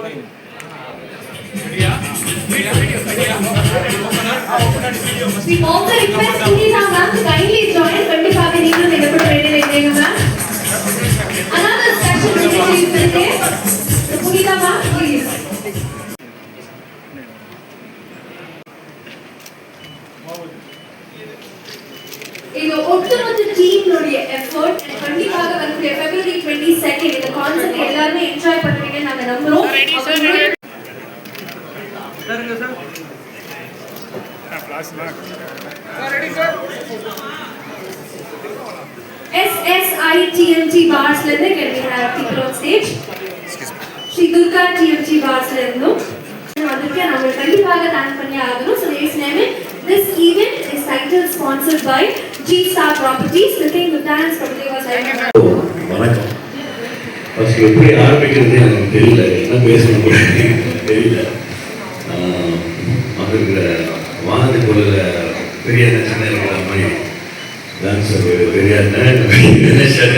We also request Sunita ma'am to kindly join கண்டிப்பாக நீங்களும் இதை கூட ரெடி வைக்கிறீங்க ma'am Another special request is there. Sunita ma'am, please. இது ஒட்டுமொத்த டீம்னுடைய எஃபோர்ட் எல்லாருமே என்ஜாய் பண்ணுவீங்க நாங்க நம்புறோம் எஸ்எஸ்ஐடிஎம்ஜி பார்ஸ்ல இருந்து கேட்கிறார் பிக்ரோன் ஸ்டேஜ் ஸ்ரீ துர்கா டிஎம்ஜி பார்ஸ்ல இருந்தும் வந்திருக்கேன் அவங்க கண்டிப்பாக தேங்க் பண்ணி ஆகணும் so this name This event is titled sponsored by G Star Properties. The thing with dance property was. வணக்கம் ஃபஸ்ட் எப்படி ஆரம்பிக்கிறது எனக்கு தெரியல. என்ன பேசணும் தெரியல. அவருக்கு வந்திருக்கிற வானத்துக்குள்ள பெரிய அண்ணன் இருக்கிற மாதிரி டான்ஸர் பெரிய அண்ணன் கணேஷாக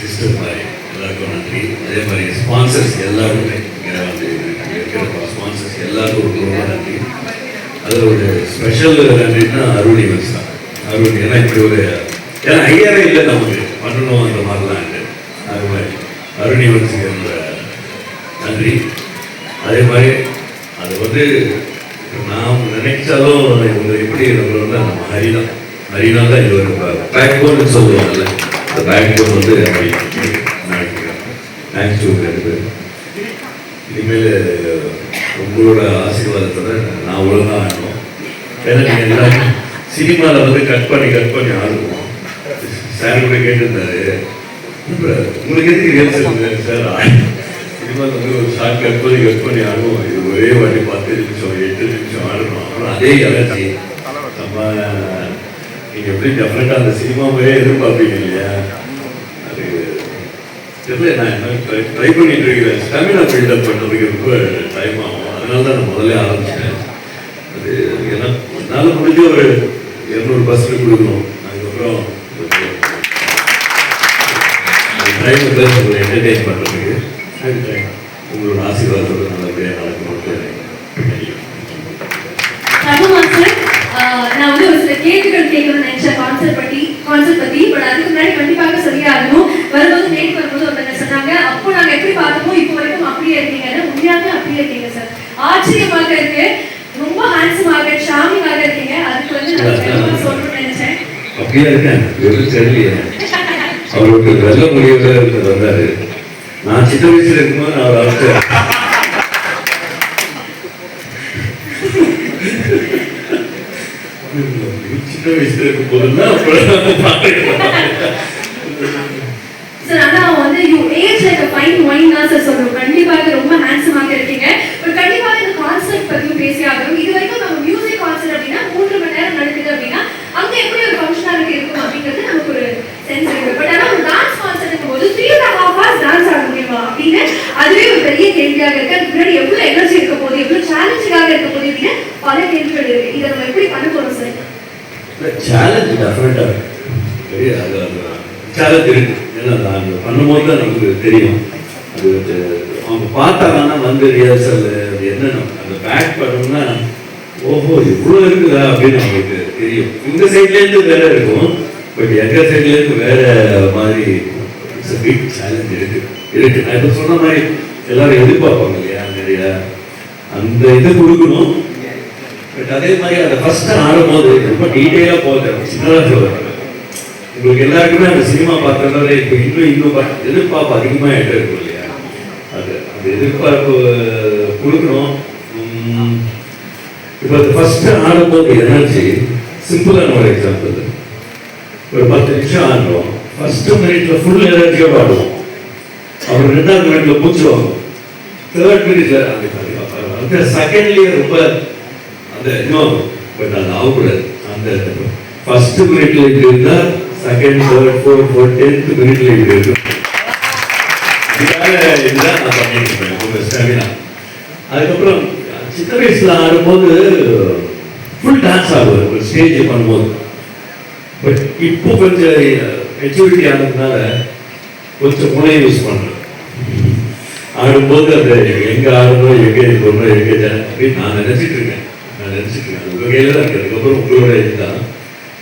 சிஸ்டர் மாதிரி எல்லாருக்கும் நன்றி. அதே மாதிரி ஸ்பான்சர்ஸ் எல்லாருமே இங்கே வந்து இருக்கிற ஸ்பான்சர்ஸ் எல்லாருக்கும் ரொம்ப ரொம்ப நன்றி. அதில் ஒரு ஸ்பெஷல் நன்றின்னா அருண் இவன்ஸ் தான். அருண் ஏன்னா இப்படி ஒரு ஏன்னா ஐயரே இல்லை நமக்கு. பண்ணணும் அந்த மாதிரிலாம் இல்லை அது மாதிரி. அருணி வந்து நன்றி. அதே மாதிரி அது வந்து நாம் நினைச்சாலும் இவங்க எப்படி நம்மள வந்து நம்ம ஹரிதான் ஹரினா தான் இது ஒரு பேக் போன் சொல்லுவாங்கல்ல. அந்த பேக் போன் வந்து அப்படி தேங்க்ஸ் டு ரெண்டு பேர் இனிமேல் உங்களோட ஆசீர்வாதத்தோட நான் ஒழுங்காக ஆடணும் ஏன்னா நீங்கள் எல்லாரும் சினிமாவில் வந்து கட் பண்ணி கட் பண்ணி ஆடுவோம். சார் கூட கேட்டிருந்தாரு. இப்போ உங்களுக்கு எதுக்கு ரிஹர்சல் சார். சினிமாவில் வந்து ஒரு ஷார்ட் கட் பண்ணி கட் பண்ணி ஆடுவோம். இது ஒரே வாட்டி பத்து நிமிஷம் எட்டு நிமிஷம் ஆடணும். ஆனால் அதே எனர்ஜி நம்ம நீங்கள் எப்படி டெஃபரெண்டாக அந்த சினிமாவே எதிர்பார்ப்பீங்க இல்லையா? அது தெரியல நான் என்ன ட்ரை ட்ரை பண்ணிட்டு இருக்கிறேன். ஸ்டாமினா பில்டப் பண்ணுறதுக்கு ரொம்ப டைம் ஆகும். அதனால தான் நான் முதல்ல ஆரம்பிச்சேன். அது ஏன்னா என்னால் முடிஞ்ச ஒரு இரநூறு பர்சன்ட் கொடுக்கணும். டைம் வந்து உங்களை என்டர்டெயின் பண்ணுறதுக்கு உங்களோட ஆசீர்வாதத்தோட நல்லபடியாக நடக்கணும்னு நான் வந்து ஒரு சில கேள்விகள் கேட்கணும்னு நினைச்சேன். கான்செப்ட் பத்தி கான்செப்ட் பத்தி பட் அதுக்கு முன்னாடி கண்டிப்பாக சொல்லி ஆகணும். வரும்போது நேற்று வரும்போது ஒருத்தங்க சொன்னாங்க அப்போ நாங்க எப்படி பார்த்தோமோ இப்போ வரைக்கும் அப்படியே இருக்கீங்கன்னு உண்மையாவே அப்படியே இருக்கீங்க சார் ஆச்சரியமாக இருக்கு. ரொம்ப ஹேண்ட்ஸமாக ஷாமிங்காக இருக்கீங்க. அதுக்கு வந்து நான் கண்டிப்பா சொல்லணும்னு நினைச்சேன். அப்படியே இருக்கேன். வெறும் தெரியலையே. அவருக்கு வெள்ள முடியவே இருந்தது வந்தாரு நான் சின்ன வயசுல இருக்கும்போது நான் அவர் அவர்கிட்ட சின்ன வயசுல இருக்கும் போதுதான் அப்புறம் சார் அதான் வந்து யூ ஏஜ் லைக் தான் சார் கண்டிப்பாக ரொம்ப ஹேண்ட்ஸமாக இருக்கீங்க பட் கண்டிப்பாக இந்த கான்செர்ட் பத்தியும் பேசி ஆகணும் இது வரைக்கும் நம்ம மியூசிக் கான்செர்ட் அப்படின்னா மூன்று மணி நேரம் நடக்குது அப்படின்னா அங்க எப்படி ஒரு ஃபங்க்ஷனாலிட்டி இருக்கும் அப்படிங்கிறது நமக்கு ஒரு சென்ஸ் இருக்கு பட் ஆனா ஒரு டான்ஸ் கான்செர்ட் போது three and half hours dance ஆட முடியுமா அப்படின்னு அதுவே ஒரு பெரிய கேள்வியாக இருக்கு அதுக்கு முன்னாடி எவ்வளவு எனர்ஜி இருக்க போகுது எவ்வளவு சேலஞ்சிங்காக இருக்க போகுது அப்படின்னு பல கேள்விகள் இருக்கு இதை நம்ம எப்படி பண்ண போறோம் சார் சேலஞ்ச் டெஃபரெண்டாக பெரிய தெரியும் இருக்கு. ஏன்னா அது பண்ணும்போது தான் நமக்கு தெரியும். அது அவங்க பார்த்தாங்கன்னா வந்து ரிஹர்சல் அது என்னென்ன அந்த பேக் பண்ணோம்னா ஓஹோ இவ்வளோ இருக்குதா அப்படின்னு நமக்கு தெரியும். இந்த சைட்லேருந்து வேற இருக்கும். பட் எங்கள் சைட்லேருந்து வேற மாதிரி இட்ஸ் பிக் சேலஞ்ச் இருக்கு. இருக்கு. நான் இப்போ சொன்ன மாதிரி எல்லாரும் எதிர்பார்ப்பாங்க இல்லையா நிறைய. அந்த இதை கொடுக்கணும். பட் அதே மாதிரி அந்த ஃபர்ஸ்ட் ஆடும்போது ரொம்ப டீட்டெயிலாக போகிறேன் சின்னதாக சொல்லுவேன் உங்களுக்கு எல்லாருக்குமே அந்த சினிமா பார்த்தோம்னாலே இப்போ இன்னும் இன்னும் பா- எதிர்பார்ப்பு அதிகமாக என்கிட்ட இருக்கும் இல்லையா? அது அந்த எதிர்பார்ப்பு கொடுக்கணும். உம், இப்போ அந்த ஃபர்ஸ்ட் ஆடும்போது எனர்ஜி சிம்பிளான ஒரு எக்ஸாம்பிள் ஒரு பத்து நிமிஷம் ஆடுறோம் ஃபர்ஸ்ட் மினிட்ல ஃபுல் எனர்ஜியோட ஆடுவோம் அப்புறம் ரெண்டாவது மினிட்ல பூச்சுவோம் தேர்ட் மினிட்ல அந்த செகண்ட்லயே ரொம்ப அந்த இன்னும் பட் அது ஆகக்கூடாது. அந்த ஃபர்ஸ்ட் மினிட்ல இருந்தால் இருந்தா second third fourth fourth tenth மினிட்ல இப்படி இருக்கும் இதுக்காக இதுதான் நான் பண்ணிட்டு இருப்பேன் உங்க அதுக்கப்புறம் சின்ன வயசுல ஆடும்போது ஃபுல் டான்ஸ் ஆகுது ஒரு ஸ்டேஜ் பண்ணும்போது. பட் இப்போ கொஞ்சம் மெச்சூரிட்டி ஆனதுனால கொஞ்சம் முனை யூஸ் பண்ணுறேன் ஆடும்போது அந்த எங்க ஆடணும் எங்க இது பண்ணணும் எங்க அப்படின்னு நான் நினைச்சிட்டு இருக்கேன். நான் நினைச்சிட்டு இருக்கேன். அது உங்க கையில தான் இருக்கு. அதுக்கப்புறம் உங்களோட இதுதான்.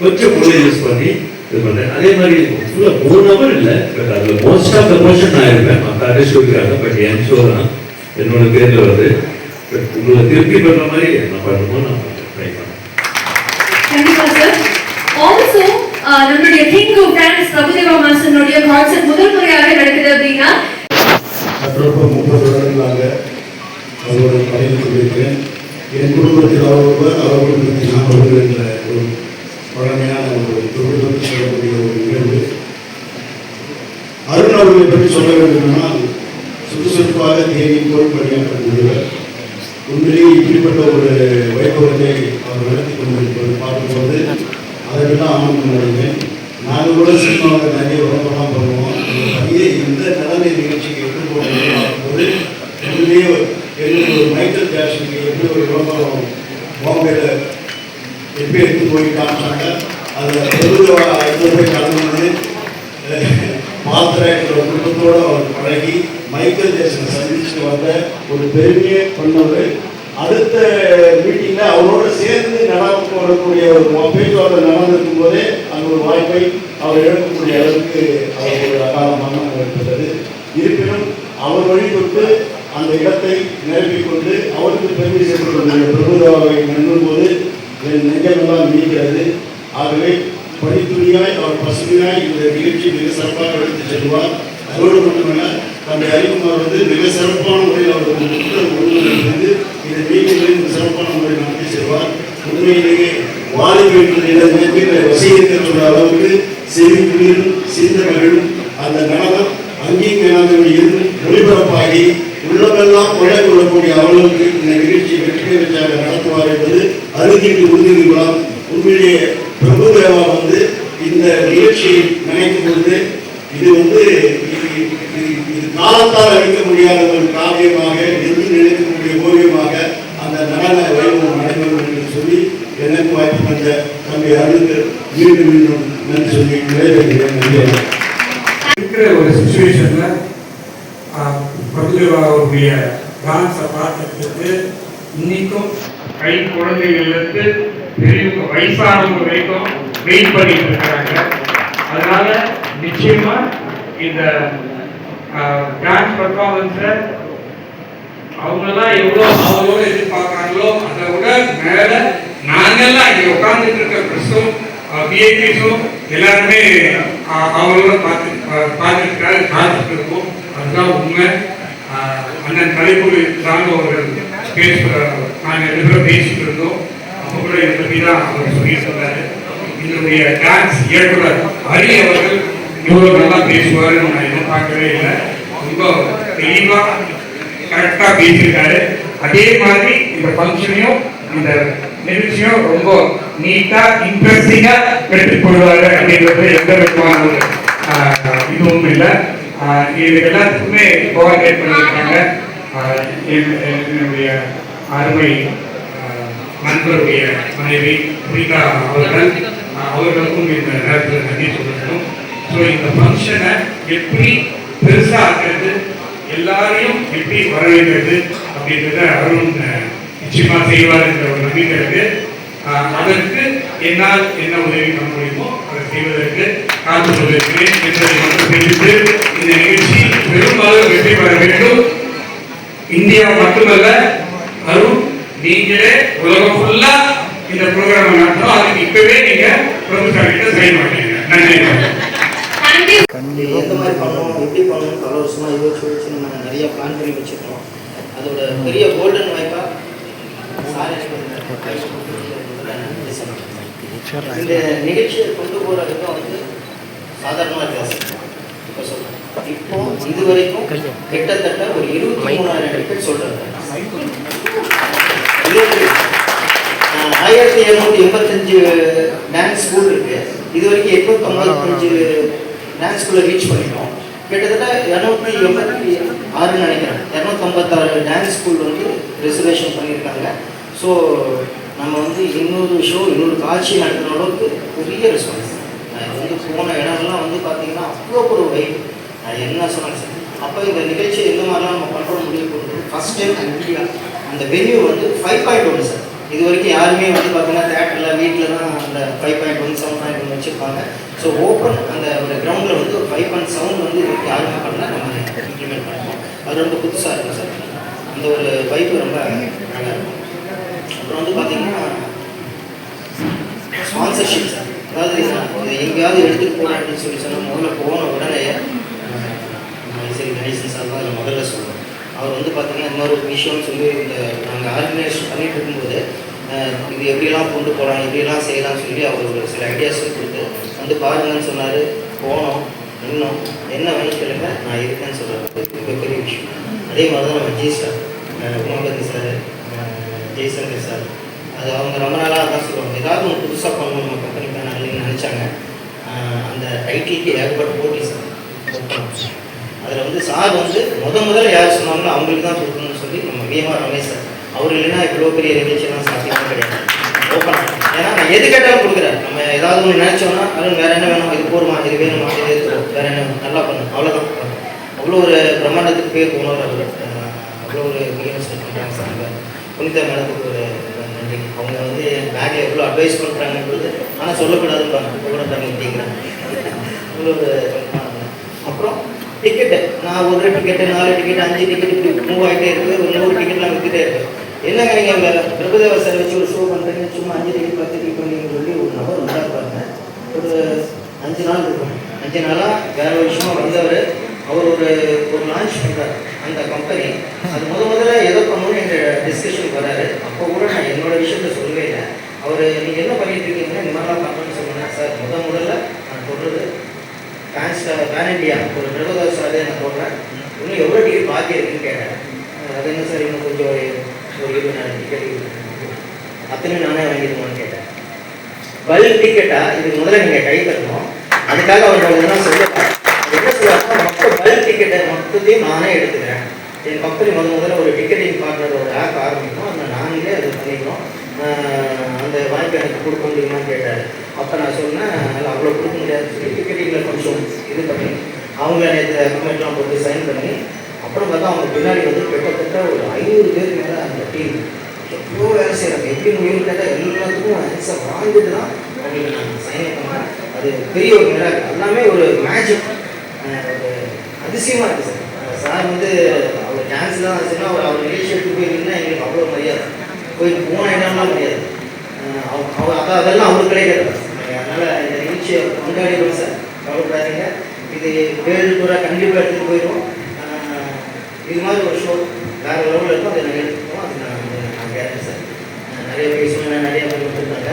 கொஞ்சம் மூளை யூஸ் பண்ணி இது அதே மாதிரி ஃபுல்லா மூணு நபர் இல்லை. பட் அதுல மோஸ்ட் ஆஃப் த போர்ஷன் நான் இருப்பேன். மற்ற இருக்காங்க பட் என் ஷோ தான். என்னோட பேர்ல வருது. பட் உங்களை திருப்தி பண்ற மாதிரி நான் பண்ணணுமோ நான் ட்ரை பண்ணேன் கண்டிப்பா சார் ஆல்சோ நம்மளுடைய கிங் ஆஃப் டான்ஸ் பிரபுதேவா மாஸ்டருடைய கான்சர்ட் முதல் முறையாக நடக்குது அப்படின்னா மற்றொரு முப்பது வருடங்களாக அவரோட பணியில் கொண்டிருக்கிறேன். என் குடும்பத்தில் அவர் ஒருவர் அவர் குடும்பத்தில் நான் ஒரு பழமையான ஒரு அருண் அவர்களை பற்றி சொல்ல வேண்டுமானால் சுறுசுறுப்பாக தேடி போல் பணியாற்றக்கூடியவர் உண்மையிலேயே இப்படிப்பட்ட ஒரு வைபவத்தை அவர் நடத்தி கொண்டிருப்பது பார்க்கும்போது அதெல்லாம் ஆனந்தம் அடைந்தேன். நாங்கள் கூட சினிமாவில் நிறைய விளம்பரம் பண்ணுவோம் இந்த பையை இந்த நடன நிகழ்ச்சிக்கு எப்படி போகணும்னு பார்க்கும்போது உண்மையிலேயே எங்களுக்கு ஒரு மைக்கேல் ஜாக்சனுக்கு எப்படி ஒரு விளம்பரம் பாம்பேயில் எப்படி எடுத்து போய் காமிச்சாங்க அதில் பொதுவாக எடுத்து போய் கலந்து மாத்திரைன்ற குடும்பத்தோடு அவர் பழகி மைக்கேல் ஜேசனை சந்திச்சு வந்த ஒரு பெருமையை பண்ணவர் அடுத்த மீட்டிங்கில் அவரோட சேர்ந்து நடக்க வரக்கூடிய ஒரு பேச்சுவார்த்தை நடந்திருக்கும் போதே அந்த ஒரு வாய்ப்பை அவர் எடுக்கக்கூடிய அளவுக்கு அவருடைய அகால மரணம் ஏற்பட்டது இருப்பினும் அவர் வழிபட்டு அந்த இடத்தை நிரப்பிக் கொண்டு அவருக்கு பெருமை சேர்க்கக்கூடிய பிரபுதாவை எண்ணும் போது என் நெஞ்சமெல்லாம் நீக்கிறது ஆகவே உறுதியாய் அவர் பசுமையாய் இந்த நிகழ்ச்சி மிக சிறப்பாக எடுத்து செல்வார். அதோடு மட்டுமல்ல தந்தை அறிவுமார் வந்து மிக சிறப்பான முறையில் அவர் உறுதியிலிருந்து இந்த மீட்டிங்களை மிக சிறப்பான முறையில் நடத்தி செல்வார். உண்மையிலேயே வாலிபர்கள் வசீகரிக்கின்ற அளவுக்கு செவிக்குளிரும் சிந்தனைகளும் அந்த நடனம் அங்கேயும் மேலாண்மை இருந்து ஒளிபரப்பாகி உள்ளமெல்லாம் கொலை கொள்ளக்கூடிய அவர்களுக்கு இந்த நிகழ்ச்சி வெற்றி பெற்றாக நடத்துவார் என்பது அறுதிக்கு உறுதி உண்மையிலேயே பிரபுதேவா வந்து இந்த நிகழ்ச்சியை நினைக்கும் பொழுது இது வந்து இது- இது- காலத்தால் அழிக்க முடியாத ஒரு காவியமாக எதிர் நினைக்கக்கூடிய ஓவியமாக அந்த நடன வைபவம் நடைபெறும் என்று சொல்லி எனக்கு வாய்ப்பு தந்த தம்பி அருளுக்கு மீண்டும் மீண்டும் நன்றி சொல்லி நிறைவேறுகிறேன் நன்றி. இருக்கிற ஒரு சுச்சுவேஷன்ல பிரபுதேவா டான்ஸை பார்க்கறதுக்கு இன்னைக்கும் கை குழந்தைகளுக்கு பெரியவங்க வயசானவங்க வரைக்கும் வெயிட் பண்ணிட்டு இருக்கிறாங்க. அதனால நிச்சயமா இந்த டான்ஸ் பர்ஃபார்மன்ஸை அவங்கெல்லாம் எவ்வளோ அவங்களோட எதிர்பார்க்குறாங்களோ அதை விட மேலே நாங்கள்லாம் இங்கே உட்கார்ந்துட்டு இருக்க பிரஸும் விஐபிஸும் எல்லாருமே அவங்களோட பார்த்து பார்த்துருக்காரு பார்த்துட்டு இருக்கோம். அதுதான் உண்மை. அண்ணன் தலைப்பு தாங்க அவர்கள் பேசுகிற நாங்கள் ரெண்டு பேரும் பேசிட்டு இருந்தோம். அப்போ கூட இதை பற்றி தான் அவர் சொல்லிட்டு இதனுடைய என்னுடைய டான்ஸ் இயக்குனர் ஹரி அவர்கள் இவ்வளோ நல்லா பேசுவாருன்னு நான் எதிர்பார்க்கவே இல்லை. ரொம்ப தெளிவாக கரெக்டாக பேசியிருக்காரு. அதே மாதிரி இந்த ஃபங்க்ஷனையும் இந்த நிகழ்ச்சியும் ரொம்ப நீட்டாக இன்ட்ரெஸ்டிங்காக எடுத்து போடுவாரு அப்படின்றது எந்த விதமான ஒரு இதுவும் இல்லை. இது எல்லாத்துக்குமே கோஆர்டினேட் பண்ணியிருக்காங்க. என்- என்னுடைய அருமை நண்பருடைய மனைவி ரீதா அவர்கள் அவர்களுக்கும் இந்த நேரத்தில் நன்றி சொல்லணும். ஸோ இந்த ஃபங்க்ஷனை எப்படி பெருசா எல்லாரையும் எப்படி வரவேற்கிறது அப்படின்றத அருண் நிச்சயமாக செய்வார் என்ற ஒரு நம்பிக்கை இருக்கு. அதற்கு என்னால் என்ன உதவி பண்ண முடியுமோ அதை செய்வதற்கு காத்து கொண்டிருக்கிறேன் என்பதை மட்டும் தெரிவித்து இந்த நிகழ்ச்சி பெரும்பாலும் வெற்றி பெற வேண்டும். இந்தியா மட்டுமல்ல அருண் நீங்களே உலகம் ஃபுல்லா இந்த ப்ரோக்ராம் நடத்தணும் அதுக்கு இப்பவே நீங்க பிரபுசாமி கிட்ட சைன் பண்ணுங்க நன்றி எந்த மாதிரி பண்ணணும் எப்படி பண்ணணும் பல வருஷமாக யோசிச்சு யோசிச்சு நம்ம நிறைய பிளான் பண்ணி வச்சுருக்கோம் அதோட பெரிய கோல்டன் வாய்ப்பாக இந்த நிகழ்ச்சியை கொண்டு போகிற விதம் வந்து சாதாரணமாக இருக்காது இப்போ சொல்கிறேன் இப்போ இது வரைக்கும் கிட்டத்தட்ட ஒரு இருபத்தி மூணாயிரம் டிக்கெட் சொல்கிறாங்க ஆயிரத்தி எழுநூத்தி எண்பத்தஞ்சு டான்ஸ் ஸ்கூல் இருக்கு. இது வரைக்கும் எட்நூத்தி ஐம்பத்தஞ்சு டான்ஸ் ஸ்கூலை ரீச் பண்ணிட்டோம். கிட்டத்தட்ட இரநூத்தி எண்பத்தி ஆறுன்னு நினைக்கிறேன். இரநூத்தி ஐம்பத்தாறு டான்ஸ் ஸ்கூல் வந்து ரிசர்வேஷன் பண்ணியிருக்காங்க. ஸோ நம்ம வந்து இன்னொரு ஷோ இன்னொரு காட்சி நடத்துகிற அளவுக்கு பெரிய ரெஸ்பான்ஸ் நான் வந்து போன இடம்லாம் வந்து பார்த்தீங்கன்னா அவ்வளோ ஒரு வைப் நான் என்ன சொன்னாங்க சார் அப்போ இந்த நிகழ்ச்சி எந்த மாதிரிலாம் நம்ம பண்ணுற முடியும் ஃபஸ்ட் டைம் இந்தியா அந்த வென்யூ வந்து ஃபைவ் பாயிண்ட் ஒன்று சார் இது வரைக்கும் யாருமே வந்து பார்த்தீங்கன்னா தேட்டரில் வீட்டில் தான் அந்த five point one seven point one வச்சுருப்பாங்க. ஸோ ஓப்பன் அந்த ஒரு கிரவுண்டில் வந்து ஒரு ஃபைவ் பாயிண்ட் செவன் வந்து இது வரைக்கும் யாருமே பண்ணால். நம்ம இம்ப்ளிமெண்ட் பண்ணுவோம் அது ரொம்ப புதுசாக இருக்கும் சார் அந்த ஒரு வைப்பு ரொம்ப நல்லா இருக்கும். அப்புறம் வந்து பார்த்தீங்கன்னா ஸ்பான்சர்ஷிப் சார் அதாவது இது எங்கேயாவது எடுத்துகிட்டு போகிறேன் அப்படின்னு சொல்லி சொன்னால் முதல்ல போன உடனே சரி கணேசன் சார் தான் முதல்ல சொல்லுவோம் அவர் வந்து பார்த்தீங்கன்னா இந்த மாதிரி ஒரு விஷயம்னு சொல்லி இந்த நாங்கள் ஆர்கனைஸ் பண்ணிட்டு இருக்கும்போது இது எப்படிலாம் கொண்டு போகலாம் எப்படிலாம் செய்யலாம்னு சொல்லி அவர் ஒரு சில ஐடியாஸ் கொடுத்து வந்து பாருங்கன்னு சொன்னார் போனோம் இன்னும் என்ன வேணும் சொல்லுங்க நான் இருக்கேன்னு சொல்கிறேன் மிகப்பெரிய விஷயம். அதே மாதிரி தான் நம்ம Jai sir Umapathi sir Jaishankar sir அது அவங்க ரொம்ப நாளாக தான் சொல்லுவாங்க. ஏதாவது ஒன்று புதுசாக பண்ணணும் நம்ம கம்பெனி பண்ணணும்னு நினச்சாங்க. அந்த ஐடிக்கு ஏற்பட்ட போட்டி சார் அதில் வந்து சார் வந்து முத முதல்ல யார் சொன்னாங்களோ அவங்களுக்கு தான் கொடுக்கணும்னு சொல்லி நம்ம விஎம்ஆர் ரமேஷ் சார். அவர் இல்லைன்னா இவ்வளோ பெரிய நிகழ்ச்சியெல்லாம் சாத்தியமாக கிடையாது. ஓப்பன் ஏன்னா நான் எது கேட்டாலும் கொடுக்குறேன். நம்ம ஏதாவது ஒன்று நினச்சோம்னா அது வேறு என்ன வேணும்? இது போடுமா இது வேணுமா இது எடுத்துரும் வேற என்ன வேணும்? நல்லா பண்ணும். அவ்வளோதான் அவ்வளோ ஒரு பிரம்மாண்டத்துக்கு பேர் போனவர் அவர். அவ்வளோ ஒரு மிக பண்ணுறாங்க சார் அங்க. புனித மேடத்துக்கு ஒரு நன்றி. அவங்க வந்து பேக்கில் எவ்வளோ அட்வைஸ் பண்ணுறாங்கன்றது ஆனால் சொல்லக்கூடாதுன்னு இப்போ சொல்லக்கூடாது பண்ணி அவ்வளோ ஒரு அப்புறம் டிக்கெட்டு நான் ஒரு டிக்கெட்டு நாலு டிக்கெட் அஞ்சு டிக்கெட் இப்படி மூவ் ஆகிட்டே இருக்குது ஒரு நூறு டிக்கெட்லாம் விற்றுட்டே இருக்குது என்னங்க நீங்கள் இங்கே சார் வச்சு ஒரு ஷோ பண்ணுறீங்க சும்மா அஞ்சு டிக்கெட் பத்து டிக்கெட் பண்ணீங்கன்னு சொல்லி ஒரு நபர் வந்தார் பாருங்க. ஒரு அஞ்சு நாள் இருக்கும். அஞ்சு நாளாக வேறு விஷயமாக விஷயமா வந்தவர். அவர் ஒரு ஒரு லான்ச் பண்ணுறார் அந்த கம்பெனி அது முத முதல்ல ஏதோ பண்ணணும்னு எங்கள் டிஸ்கஷன் வராரு. அப்போ கூட நான் என்னோட விஷயத்த சொல்லவே இல்லை. அவர் நீங்கள் என்ன பண்ணிட்டு இருக்கீங்கன்னா இந்த மாதிரிலாம் பண்ணணும்னு சொன்னேன் சார். முத முதல்ல நான் சொல்கிறது பேன் இண்டியா ஒரு பிரபதாஸ் சார் நான் போடுறேன்? இன்னும் எவ்வளோ டிக்கெட் பாக்கி இருக்குன்னு கேட்டேன் அது என்ன சார் இன்னும் கொஞ்சம் ஒரு ஒரு இருபதாயிரம் டிக்கெட் அத்தனை நானே வாங்கிடுவோன்னு கேட்டேன். பல்க் டிக்கெட்டா இதுக்கு முதல்ல நீங்கள் கை தரணும் அதுக்காக அவங்க ஒன்றும் என்ன சொல்லுவாங்க மொத்த பல்க் டிக்கெட்டை மொத்தத்தையும் நானே எடுத்துக்கிறேன். என் கம்பெனி முதல் முதல்ல ஒரு டிக்கெட்டிங் பார்ட்னர் ஒரு ஆப் ஆரம்பிக்கும். அந்த நாங்களே அது பண்ணிக்கிறோம். ஆஹ் எனக்கு கொடுக்க முடியுமான்னு கேட்டார். அப்போ நான் சொன்னேன் அதனால் அவ்வளோ கொடுக்க முடியாது. சொல்லி கொஞ்சம் இது பண்ணி. அவங்க நேற்று அக்ரிமெண்ட்லாம் போட்டு சைன் பண்ணி அப்புறம் பார்த்தா அவங்க பின்னாடி வந்து கிட்டத்தட்ட ஒரு ஐநூறு பேர் மேலே அந்த டீம் எவ்வளோ வேலை செய்கிறாங்க எப்படி முடியும் கேட்டால் எல்லாத்துக்கும் ஆன்சர் வாங்கிட்டு தான் அவங்களுக்கு நான் சைன் பண்ணேன். அது பெரிய ஒரு மிராக் எல்லாமே ஒரு மேஜிக் ஒரு அதிசயமாக இருக்குது சார். சார் வந்து அவர் டான்ஸ் தான் சொன்னால் அவர் அவர் நிகழ்ச்சி போய் நின்னா எங்களுக்கு அவ்வளோ மரியாதை. போய் போன இடம்லாம் முடியாது அதான் அதெல்லாம் அவருக்கு கிடைக்காது அதனால் இந்த நிகழ்ச்சியை கொண்டாடிடுவோம் சார். கவலைப்படாதீங்க. இது வேறு கூட கண்டிப்பாக எடுத்துகிட்டு போயிடும் இது மாதிரி ஒரு ஷோ வேறு லெவலில் இருக்கும். அதை நாங்கள் எடுத்துக்கோம் அது நான் வந்து நான் கேட்குறேன் சார். நிறைய பேர் நிறைய பேர் கொடுத்துருந்தாங்க